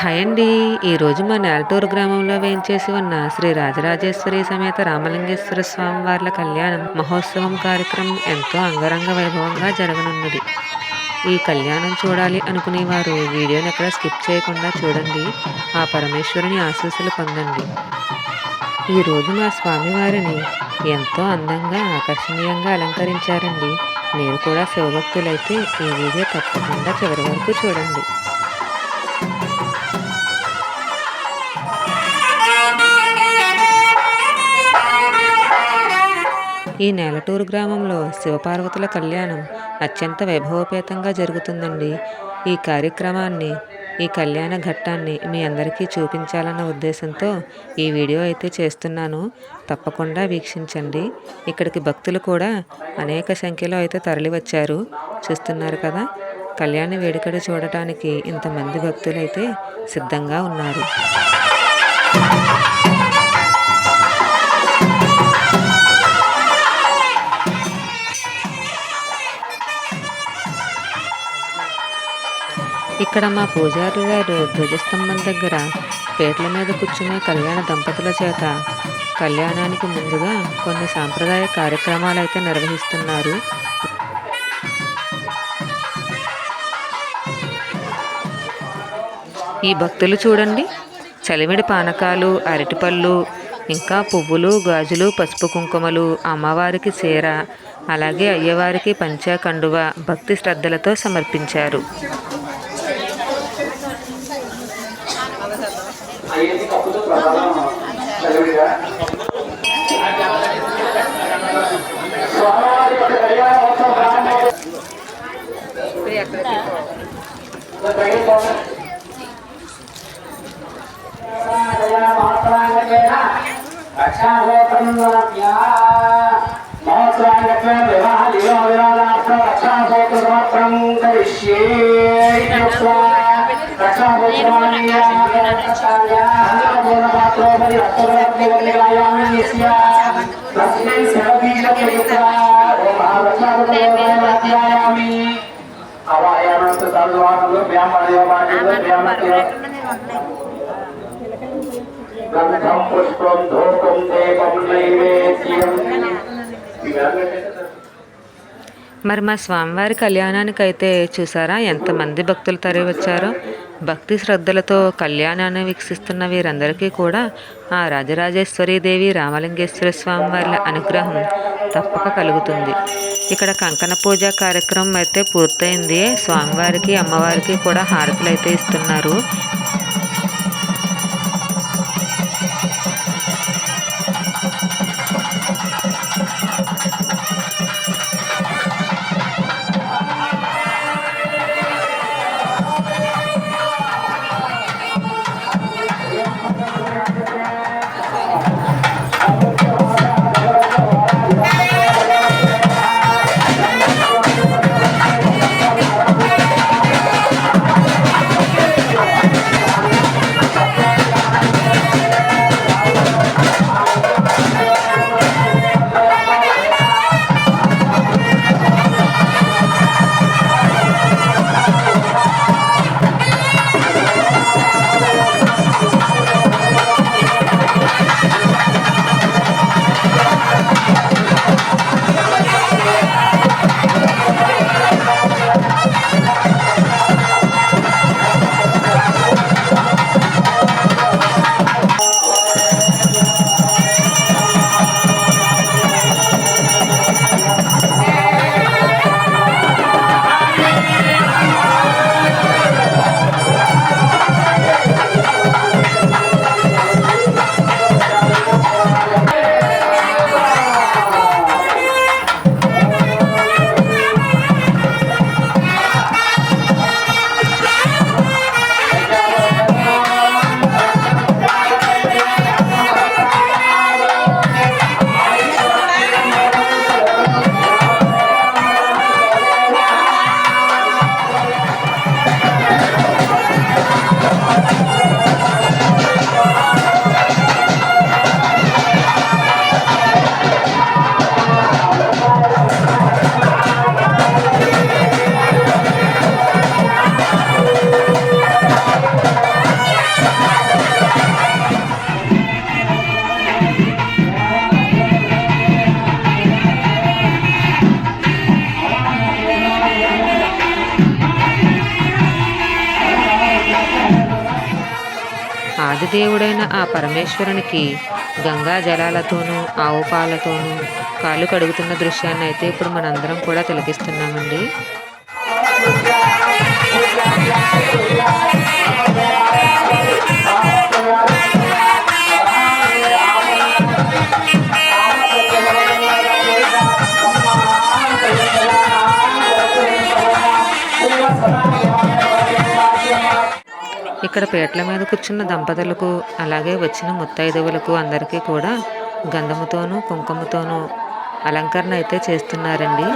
Hi అండి. ఈరోజు మా నేలటూరు గ్రామంలో వేయించేసి ఉన్న శ్రీ రాజరాజేశ్వరి సమేత రామలింగేశ్వర స్వామి వార్ల కళ్యాణం మహోత్సవం కార్యక్రమం ఎంతో అంగరంగ వైభవంగా జరగనున్నది. ఈ కళ్యాణం చూడాలి అనుకునే వారు వీడియోని ఎక్కడ స్కిప్ చేయకుండా చూడండి. ఆ పరమేశ్వరుని ఆశీస్సులు పొందండి. ఈరోజు మా స్వామివారిని ఎంతో అందంగా ఆకర్షణీయంగా అలంకరించారండి. మీరు కూడా శివభక్తులైతే ఈ వీడియో తప్పకుండా చివరి వరకు చూడండి. ఈ నేలటూరు గ్రామంలో శివపార్వతుల కళ్యాణం అత్యంత వైభవపేతంగా జరుగుతుందండి. ఈ కార్యక్రమాన్ని ఈ కళ్యాణ ఘట్టాన్ని మీ అందరికీ చూపించాలన్న ఉద్దేశంతో ఈ వీడియో అయితే చేస్తున్నాను. తప్పకుండా వీక్షించండి. ఇక్కడికి భక్తులు కూడా అనేక సంఖ్యలో అయితే తరలివచ్చారు. చూస్తున్నారు కదా కళ్యాణ వేడుకలు చూడటానికి ఇంతమంది భక్తులు అయితే సిద్ధంగా ఉన్నారు. ఇక్కడ మా పూజారి గారు ధ్వజస్తంభం దగ్గర పేట్ల మీద కూర్చునే కళ్యాణ దంపతుల చేత కళ్యాణానికి ముందుగా కొన్ని సాంప్రదాయ కార్యక్రమాలు అయితే నిర్వహిస్తున్నారు. ఈ భక్తులు చూడండి. చలిమిడి పానకాలు అరటిపళ్ళు ఇంకా పువ్వులు గాజులు పసుపు కుంకుమలు అమ్మవారికి చీర అలాగే అయ్యవారికి పంచాకండువ భక్తి శ్రద్ధలతో సమర్పించారు. అయ్యేది కప్పుతో ప్రసాదం చదివిగా స్వామివారి యొక్క కళ్యాణ మహోత్సవ ప్రారంభం గంధం పుష్పం ధూపం దీపం నైవేద్యం మరి మా స్వామివారి కళ్యాణానికి అయితే చూసారా? ఎంతమంది భక్తులు తరలి వచ్చారో భక్తి శ్రద్ధలతో కళ్యాణాన్ని వీక్షిస్తున్న వీరందరికీ కూడా ఆ రాజరాజేశ్వరి దేవి రామలింగేశ్వర స్వామి వారి అనుగ్రహం తప్పక కలుగుతుంది. ఇక్కడ కంకణ పూజ కార్యక్రమం అయితే పూర్తయింది. స్వామివారికి అమ్మవారికి కూడా హారతులు అయితే ఇస్తున్నారు. దేవుడైన ఆ పరమేశ్వరునికి గంగా జలాలతోనూ ఆవు పాలతోనూ కాళ్ళు కడుగుతున్న దృశ్యాన్ని అయితే ఇప్పుడు మనందరం కూడా తిలకిస్తున్నామండి. ఇక్కడ పీటల మీద కూర్చున్న దంపతులకు అలాగే వచ్చిన ముత్తైదువులకు అందరికీ కూడా గంధముతోనూ కుంకుమతోనూ అలంకరణ అయితే చేస్తున్నారండి.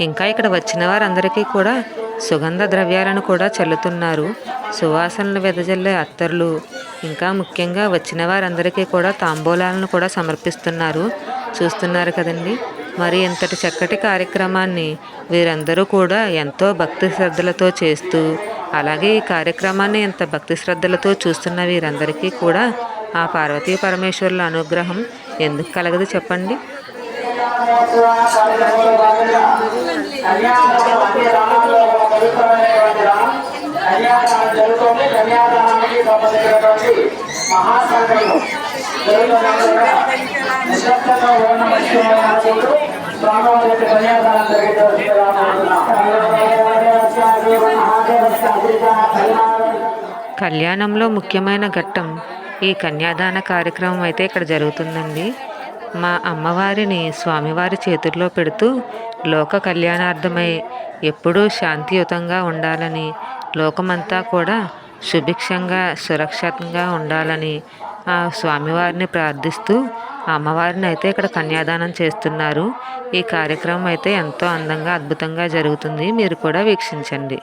ఇంకా ఇక్కడ వచ్చిన వారందరికీ కూడా సుగంధ ద్రవ్యాలను కూడా చల్లుతున్నారు. సువాసనలు వెదజల్లే అత్తర్లు ఇంకా ముఖ్యంగా వచ్చిన వారందరికీ కూడా తాంబూలాలను కూడా సమర్పిస్తున్నారు. చూస్తున్నారు కదండి మరి ఇంతటి చక్కటి కార్యక్రమాన్ని వీరందరూ కూడా ఎంతో భక్తి శ్రద్ధలతో చేస్తూ అలాగే ఈ కార్యక్రమాన్ని ఎంత భక్తి శ్రద్ధలతో చూస్తున్న వీరందరికీ కూడా ఆ పార్వతీ పరమేశ్వరుల అనుగ్రహం ఎందుకు కలగదు చెప్పండి. కళ్యాణంలో ముఖ్యమైన ఘట్టం ఈ కన్యాదాన కార్యక్రమం అయితే ఇక్కడ జరుగుతుందండి. మా అమ్మవారిని స్వామివారి చేతుల్లో పెడుతూ లోక కళ్యాణార్థమై ఎప్పుడూ శాంతియుతంగా ఉండాలని లోకమంతా కూడా సుభిక్షంగా సురక్షితంగా ఉండాలని ఆ స్వామివారిని ప్రార్థిస్తూ అమ్మవారిని అయితే ఇక్కడ కన్యాదానం చేస్తున్నారు. ఈ కార్యక్రమం అయితే ఎంతో అందంగా అద్భుతంగా జరుగుతుంది. మీరు కూడా వీక్షించండి.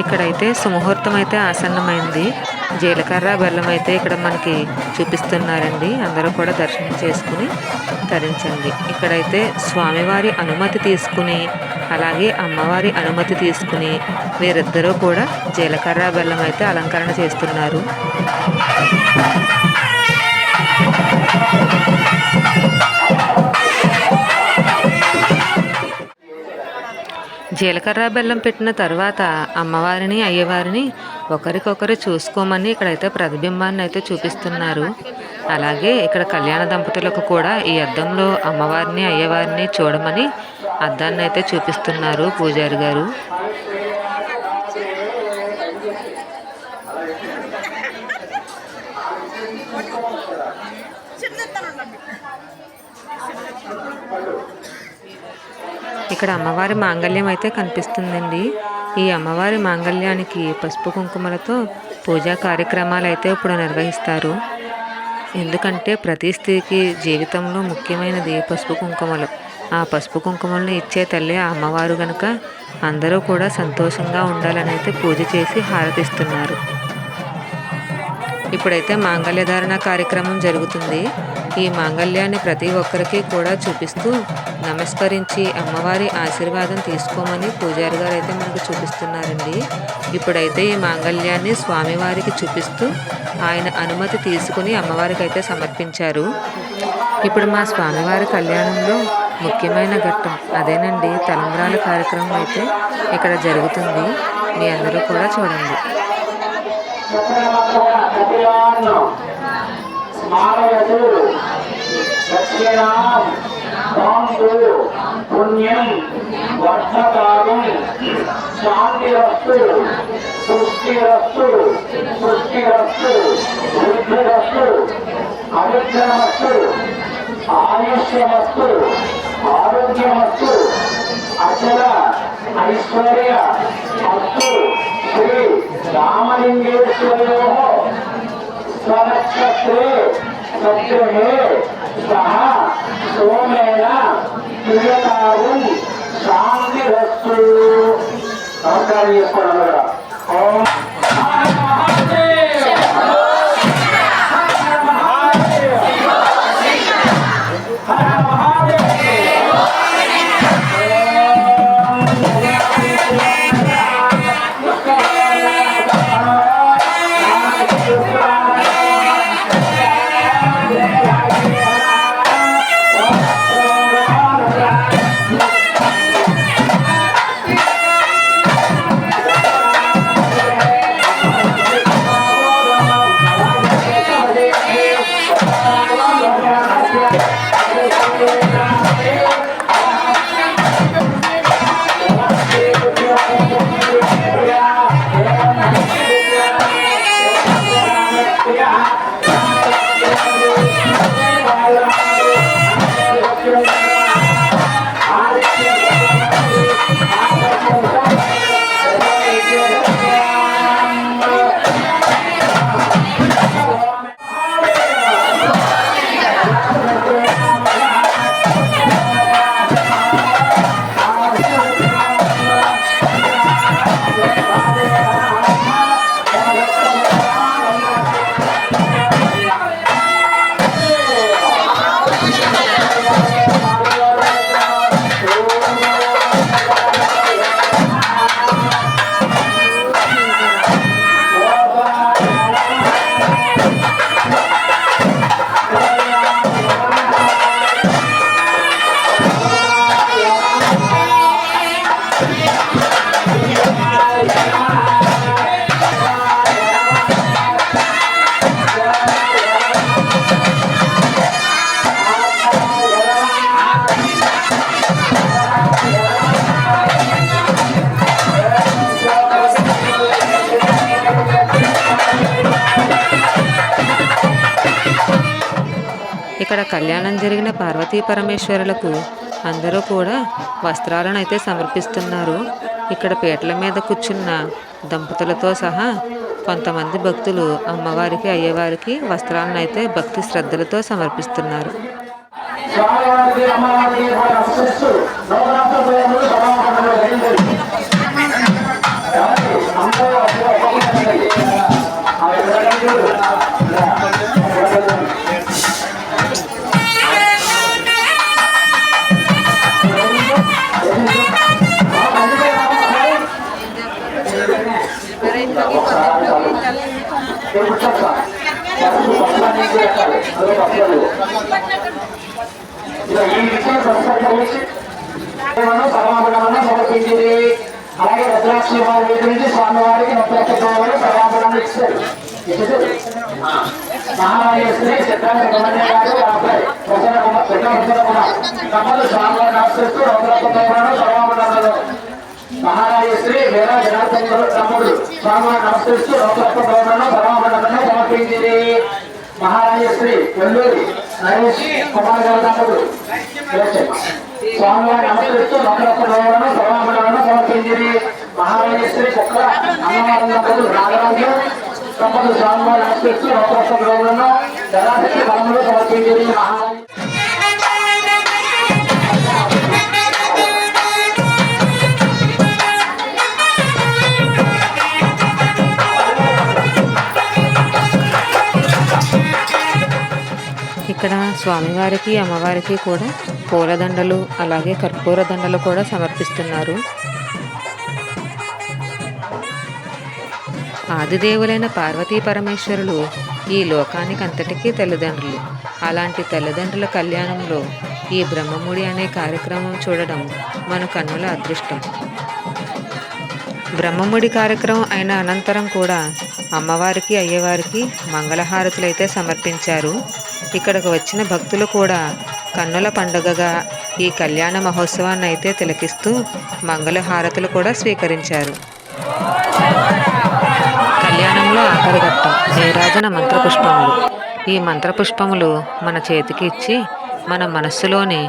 ఇక్కడైతే సుముహూర్తం అయితే ఆసన్నమైంది. జీలకర్ర బెల్లం అయితే ఇక్కడ మనకి చూపిస్తున్నారండి. అందరూ కూడా దర్శనం చేసుకుని తరించండి. ఇక్కడైతే స్వామివారి అనుమతి తీసుకుని అలాగే అమ్మవారి అనుమతి తీసుకుని వీరిద్దరూ కూడా జీలకర్ర బెల్లం అయితే అలంకరణ చేస్తున్నారు. జీలకర్ర బెల్లం పెట్టిన తర్వాత అమ్మవారిని అయ్యవారిని ఒకరికొకరు చూసుకోమని ఇక్కడైతే ప్రతిబింబాన్ని అయితే చూపిస్తున్నారు. అలాగే ఇక్కడ కళ్యాణ దంపతులకు కూడా ఈ అద్దంలో అమ్మవారిని అయ్యవారిని చూడమని అద్దాన్ని అయితే చూపిస్తున్నారు పూజారి గారు. ఇక్కడ అమ్మవారి మాంగళ్యం అయితే కనిపిస్తుందండి. ఈ అమ్మవారి మాంగళ్యానికి పసుపు కుంకుమలతో పూజా కార్యక్రమాలు అయితే ఇప్పుడు నిర్వహిస్తారు. ఎందుకంటే ప్రతి స్త్రీకి జీవితంలో ముఖ్యమైనది పసుపు కుంకుమలు. ఆ పసుపు కుంకుమలను ఇచ్చే తల్లి అమ్మవారు గనుక అందరూ కూడా సంతోషంగా ఉండాలని అయితే పూజ చేసి హారతిస్తున్నారు. ఇప్పుడైతే మాంగళ్యధారణ కార్యక్రమం జరుగుతుంది. ఈ మాంగళ్యాన్ని ప్రతి ఒక్కరికి కూడా చూపిస్తూ నమస్కరించి అమ్మవారి ఆశీర్వాదం తీసుకోమని పూజారి గారు అయితే మనకు చూపిస్తున్నారండి. ఇప్పుడైతే ఈ మాంగళ్యాన్ని స్వామివారికి చూపిస్తూ ఆయన అనుమతి తీసుకుని అమ్మవారికి అయితే సమర్పించారు. ఇప్పుడు మా స్వామివారి కళ్యాణంలో ముఖ్యమైన ఘట్టం అదేనండి. తలంబ్రాల కార్యక్రమం అయితే ఇక్కడ జరుగుతుంది. మీ అందరూ కూడా చూడండి. மாலையது சத்தியனாம் தாங்கு புண்ணியம் வர்த்தகாரும் சாந்திரஸ்து புஷ்டிரஸ்து புஷ்டிரஸ்து புத்திரஸ்து அனுக்கிரமஸ்து ஆயுஷ்யமஸ்து ஆரோக்கியமஸ்து அச்சல ஐஸ்வர்ய அஸ்து ஸ்ரீ ராமலிங்கேஸ்வரோ స్వనక్షత్రే సత్యమే సహ సోమేన ప్రియతారం శాంతిరస్తు నమస్కారం చేసుకోండి కూడా. ఓం జరిగిన పార్వతీ పరమేశ్వరులకు అందరూ కూడా వస్త్రాలను అయితే సమర్పిస్తున్నారు. ఇక్కడ పీటల మీద కూర్చున్న దంపతులతో సహా కొంతమంది భక్తులు అమ్మవారికి అయ్యవారికి వస్త్రాలను అయితే భక్తి శ్రద్ధలతో సమర్పిస్తున్నారు. ఈ విషయం సంస్కరించి సమర్పించింది అలాగే భద్రాక్షి వారి వీటి నుంచి స్వామివారికి నొప్పి సర్వాభరణాలు ఇచ్చారు ఇచ్చారు మహారాజేశ్వరి సిద్ధాంత గమన్య గారు అబ్బాయి ప్రసన్న కుమార్ పెద్ద కుమార్ తమ్ముడు మహారాజశ్రీ వేద జనార్దన్ తమ్ముడు స్వామి నమస్కరిస్తూ లోకత్వ గౌరవం సర్వాభరణాలను సమర్పించింది. మహారాజశ్రీ వెల్లూరి నరేష్ కుమార్ గారు తమ్ముడు. స్వామివారి నమస్కరిస్తూ లోకత్వ గౌరవం సర్వాభరణాలను సమర్పించింది. మహారాజశ్రీ కుక్క అన్నవరం తమ్ముడు నాగరాజు తమ్ముడు స్వామివారి నమస్కరిస్తూ లోకత్వ గౌరవం జనాధిపతి బలములు సమర్పించింది. మహారాజు ఇక్కడ స్వామివారికి అమ్మవారికి కూడా పూలదండలు అలాగే కర్పూర దండలు కూడా సమర్పిస్తున్నారు. ఆదిదేవులైన పార్వతీ పరమేశ్వరులు ఈ లోకానికి అంతటికీ తల్లిదండ్రులు. అలాంటి తల్లిదండ్రుల కళ్యాణంలో ఈ బ్రహ్మముడి అనే కార్యక్రమం చూడడం మన కన్నుల అదృష్టం. బ్రహ్మముడి కార్యక్రమం అయిన అనంతరం కూడా అమ్మవారికి అయ్యవారికి మంగళహారతులైతే సమర్పించారు. ఇక్కడకు వచ్చిన భక్తులు కూడా కన్నుల పండుగగా ఈ కళ్యాణ మహోత్సవాన్ని అయితే తిలకిస్తూ మంగళ హారతులు కూడా స్వీకరించారు. కళ్యాణంలో ఆఖరి ఘట్టం నీరాజన మంత్రపుష్పములు. ఈ మంత్రపుష్పములు మన చేతికి ఇచ్చి మన మనస్సులోని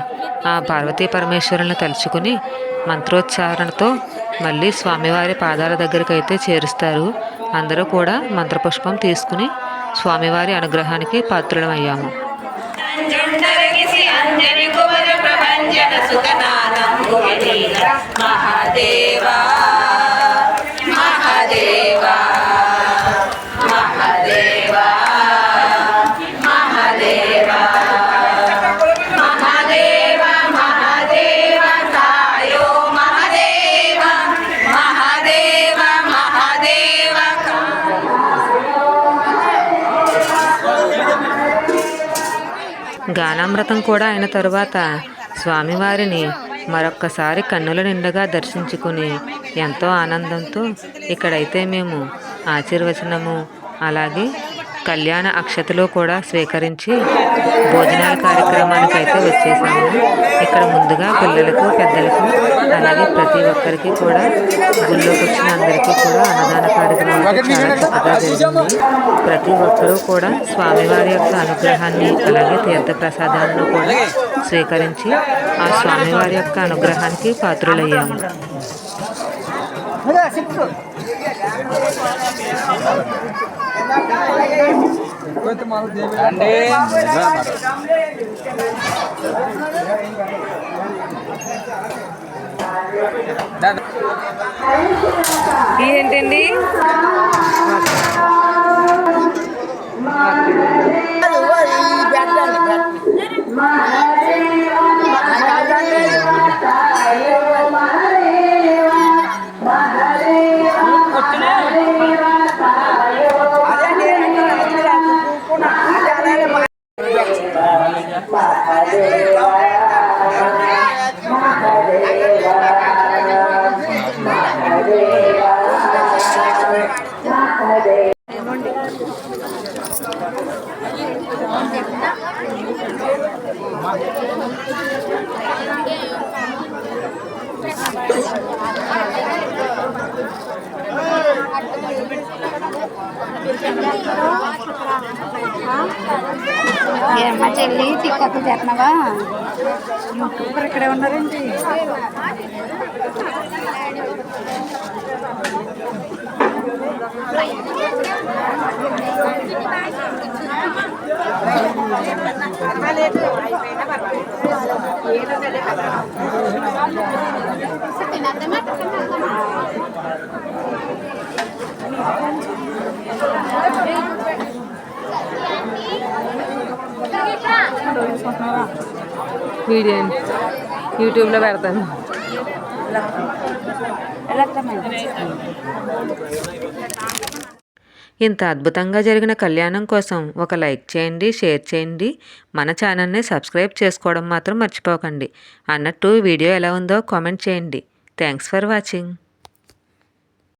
ఆ పార్వతీ పరమేశ్వరులను తలుచుకుని మంత్రోచ్చారణతో మళ్ళీ స్వామివారి పాదాల దగ్గరికి అయితే చేరుస్తారు. అందరూ కూడా మంత్రపుష్పం తీసుకుని స్వామివారి అనుగ్రహానికి పాత్రులమయ్యాము. మహాదేవా. అమృతం కూడా అయిన తరువాత స్వామివారిని మరొక్కసారి కన్నుల నిండుగా దర్శించుకుని ఎంతో ఆనందంతో ఇక్కడైతే మేము ఆశీర్వచనము అలాగే కళ్యాణ అక్షతలు కూడా స్వీకరించి భోజనాల కార్యక్రమానికి అయితే వచ్చేసాము. ఇక్కడ ముందుగా పిల్లలకు పెద్దలకు అలాగే ప్రతి ఒక్కరికి కూడా గుళ్ళోకి వచ్చిన అందరికీ కూడా అన్నదాన కార్యక్రమం చాలా చక్కగా జరిగింది. ప్రతి ఒక్కరూ కూడా స్వామివారి యొక్క అనుగ్రహాన్ని అలాగే తీర్థ ప్రసాదాలను కూడా స్వీకరించి ఆ స్వామివారి యొక్క అనుగ్రహానికి పాత్రులయ్యాము. ఏంటండి? ఏమ్మా చెల్లి టిక్టాక్ చేస్తున్నావా? యూట్యూబర్ ఇక్కడే ఉన్నారండి వీడియో యూట్యూబ్లో పెడతాను. ఇంత అద్భుతంగా జరిగిన కళ్యాణం కోసం ఒక లైక్ చేయండి షేర్ చేయండి. మన ఛానల్ని సబ్స్క్రైబ్ చేసుకోవడం మాత్రం మర్చిపోకండి. అన్నట్టు వీడియో ఎలా ఉందో కామెంట్ చేయండి. Thanks for watching.